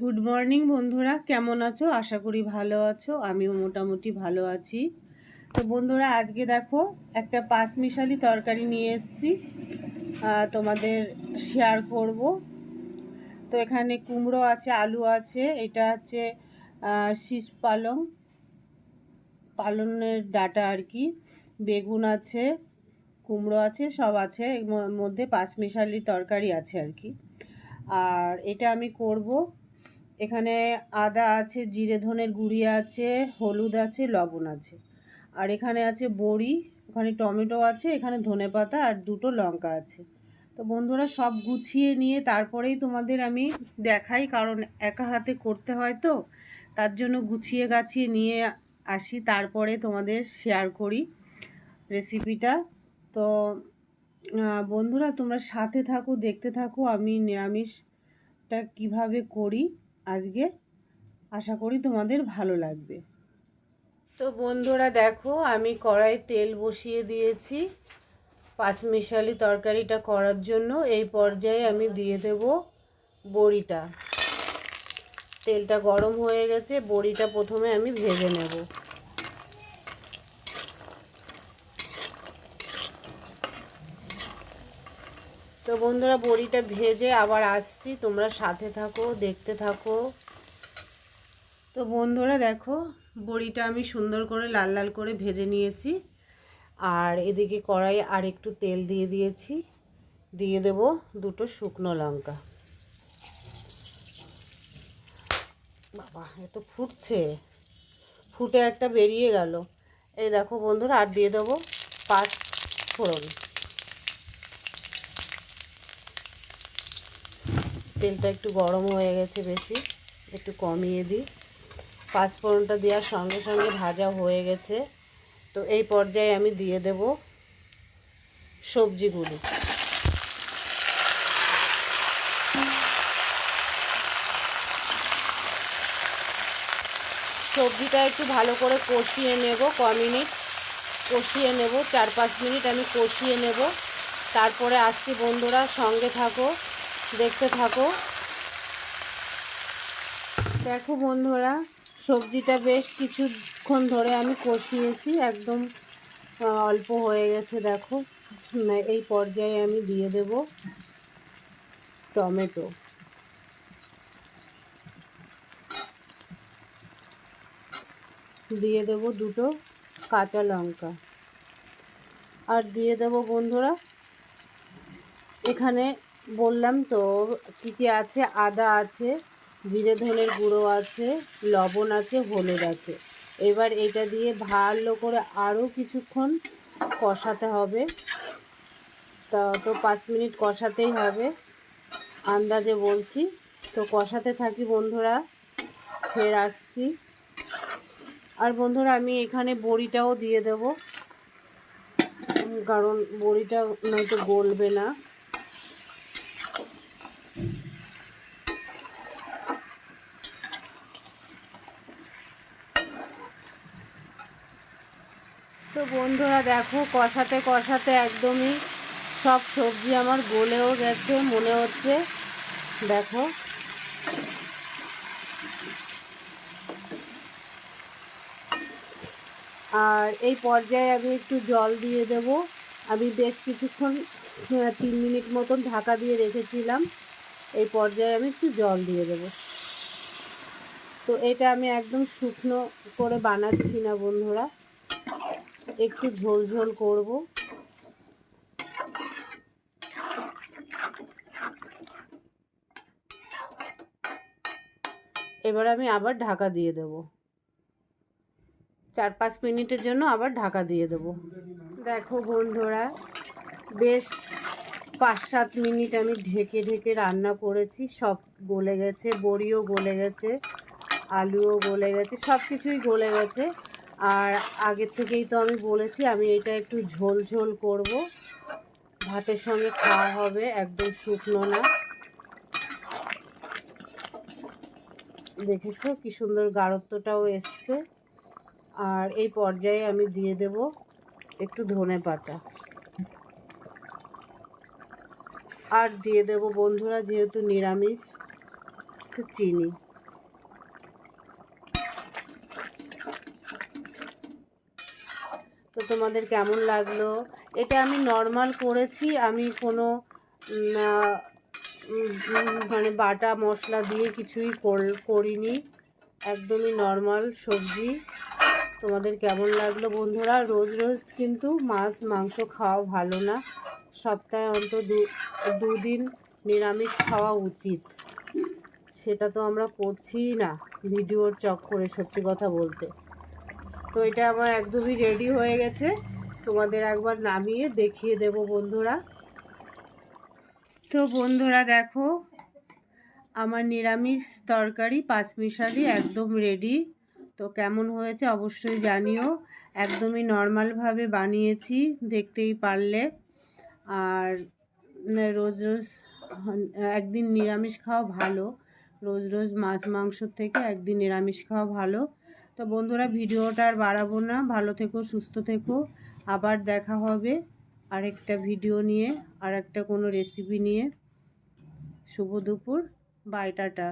Good morning বন্ধুরা। কেমন আছো? আশা করি ভালো আছো। আমিও মোটামুটি ভালো আছি। তো বন্ধুরা, আজকে দেখো, একটা পাঁচমিশালি তরকারি নিয়ে এসেছি। তোমাদের শেয়ার করব। তো এখানে কুমড়ো আছে, আলু আছে, এটা হচ্ছে শীষ পালং। পালনের ডাটা আর কি। বেগুন আছে, কুমড়ো আছে, সব আছে। এর মধ্যে পাঁচমিশালি তরকারি আছে আর কি। আর এটা আমি করব। এখানে আদা আছে, জিরে ধনের গুঁড়ি আছে, হলুদ আছে, লবণ আছে। আর এখানে আছে বড়ি, ওখানে টমেটো আছে, এখানে ধনেপাতা আর দুটো লঙ্কা আছে। তো বন্ধুরা সব গুছিয়ে নিয়ে তারপরেই তোমাদের আমি দেখাই, কারণ একা হাতে করতে হয় তো। তার জন্য গুছিয়ে গাছিয়ে নিয়ে আসি, তারপরে তোমাদের শেয়ার করি রেসিপিটা তো বন্ধুরা, তোমরা সাথে থাকো, দেখতে থাকো, আমি নিরামিষটা কীভাবে করি আজকে আশা করি তোমাদের ভালো লাগবে। তো, বন্ধুরা, দেখো, আমি কড়াই তেল বসিয়ে দিয়েছি পাঁচমিশালি তরকারিটা করার জন্য। এই পর্যায়ে আমি দিয়ে দেব বড়িটা। তেলটা গরম হয়ে গেছে, বড়িটা প্রথমে আমি ভেজে নেব। তো বন্ধুরা, বড়িটা ভেজে আবার আসছি। তোমরা সাথে থাকো, দেখতে থাকো। তো বন্ধুরা, দেখো, বড়িটা আমি সুন্দর করে লাল লাল করে ভেজে নিয়েছি। আর এদিকে কড়াই আর একটু তেল দিয়ে দিয়েছি। দিয়ে দেব দুটো শুকনো লঙ্কা। বাবা, এ তো ফুটছে। ফুটে একটা বেরিয়ে গেল। এই দেখো বন্ধুরা, আর দিয়ে দেবো পাঁচ ফোড়ন। তেলটা একটু গরম হয়ে গেছে বেশি, একটু কমিয়ে দিই। পাঁচফোড়নটা দেওয়ার সঙ্গে সঙ্গে ভাজা হয়ে গেছে। তো এই পর্যায়ে আমি দিয়ে দেব সবজিগুলি। সবজিটা একটু ভালো করে কষিয়ে নেব, ক মিনিট কষিয়ে নেব, চার পাঁচ মিনিট আমি কষিয়ে নেব। তারপরে আসছি বন্ধুরা সঙ্গে থাকো। দেখতে থাকো। দেখো বন্ধুরা, সবজিটা বেশ কিছুক্ষণ ধরে আমি কষিয়েছি, একদম অল্প হয়ে গেছে, দেখো। এই পর্যায়ে আমি দিয়ে দেব টমেটো। দিয়ে দেব দুটো কাঁচা লঙ্কা। আর দিয়ে দেব বন্ধুরা, এখানে বললাম তো, কী কী আছে? আদা আছে, জিরে ধনের গুঁড়ো আছে, লবণ আছে, হলুদ আছে। এবার এটা দিয়ে ভালো করে আরও কিছুক্ষণ কষাতে হবে। তা তো পাঁচ মিনিট কষাতেই হবে। আন্দাজে বলছি। তো কষাতে থাকি বন্ধুরা, ফের আসছি। আর বন্ধুরা, আমি এখানে বড়িটাও দিয়ে দেব। কারণ বড়িটা নয়তো গলবে না। তো বন্ধুরা দেখো, কষাতে কষাতে একদমই সব সবজি আমার গলেও গেছে, মনে হচ্ছে। দেখো। আর এই পর্যায়ে আমি একটু জল দিয়ে দেব। আমি বেশ কিছুক্ষণ তিন মিনিট মতন ঢাকা দিয়ে রেখেছিলাম। এই পর্যায়ে আমি একটু জল দিয়ে দেব। তো এটা আমি একদম শুকনো করে বানাচ্ছি না বন্ধুরা। একটু ঝোল ঝোল করব। এবার আমি আবার ঢাকা দিয়ে দেব। চার পাঁচ মিনিটের জন্য আবার ঢাকা দিয়ে দেব। দেখো বন্ধুরা, বেশ পাঁচ সাত মিনিট আমি ঢেকে ঢেকে রান্না করেছি। সব গলে গেছে, বড়িও গলে গেছে, আলুও গলে গেছে সব কিছুই গলে গেছে। আর আগের থেকেই তো আমি বলেছি, আমি এটা একটু ঝোল ঝোল করব। ভাতের সঙ্গে খাওয়া হবে একদম শুকনো না। দেখেছ কি সুন্দর গাঢ়ত্বটাও এসছে। আর এই পর্যায়ে আমি দিয়ে দেব একটু ধনে পাতা। আর দিয়ে দেব বন্ধুরা যেহেতু নিরামিষ, একটু চিনি। তো তোমাদের কেমন লাগল? এটা আমি নর্মাল করেছি, আমি কোনো মানে বাটা মশলা দিয়ে কিছুই কর- করিনি। একদমই নর্মাল সবজি। তোমাদের কেমন লাগল বন্ধুরা? রোজ রোজ কিন্তু মাছ, মাংস খাওয়া ভালো না। সপ্তাহে অন্তত দু, দুদিন নিরামিষ খাওয়া উচিত। সেটা তো আমরা করছিই না, ভিডিওর চক্করে সত্যি কথা বলতে। তো এটা আমার একদমই রেডি হয়ে গেছে। তোমাদের একবার নামিয়ে দেখিয়ে দেব বন্ধুরা। তো বন্ধুরা দেখো, আমার নিরামিষ তরকারি, পাঁচমিশালি একদম রেডি তো কেমন হয়েছে অবশ্যই জানিও। একদমই নর্মালভাবে বানিয়েছি, দেখতেই পারলে। আর রোজ রোজ, একদিন নিরামিষ খাওয়া ভালো। রোজ রোজ মাছ মাংসর থেকে একদিন নিরামিষ খাওয়া ভালো। তো বন্ধুরা, ভিডিওটা আর বাড়াবো না। ভালো থেকো, সুস্থ থেকো। আবার দেখা হবে আরেকটা ভিডিও নিয়ে আর একটা কোনো রেসিপি নিয়ে। শুভ দুপুর। Bye, tata.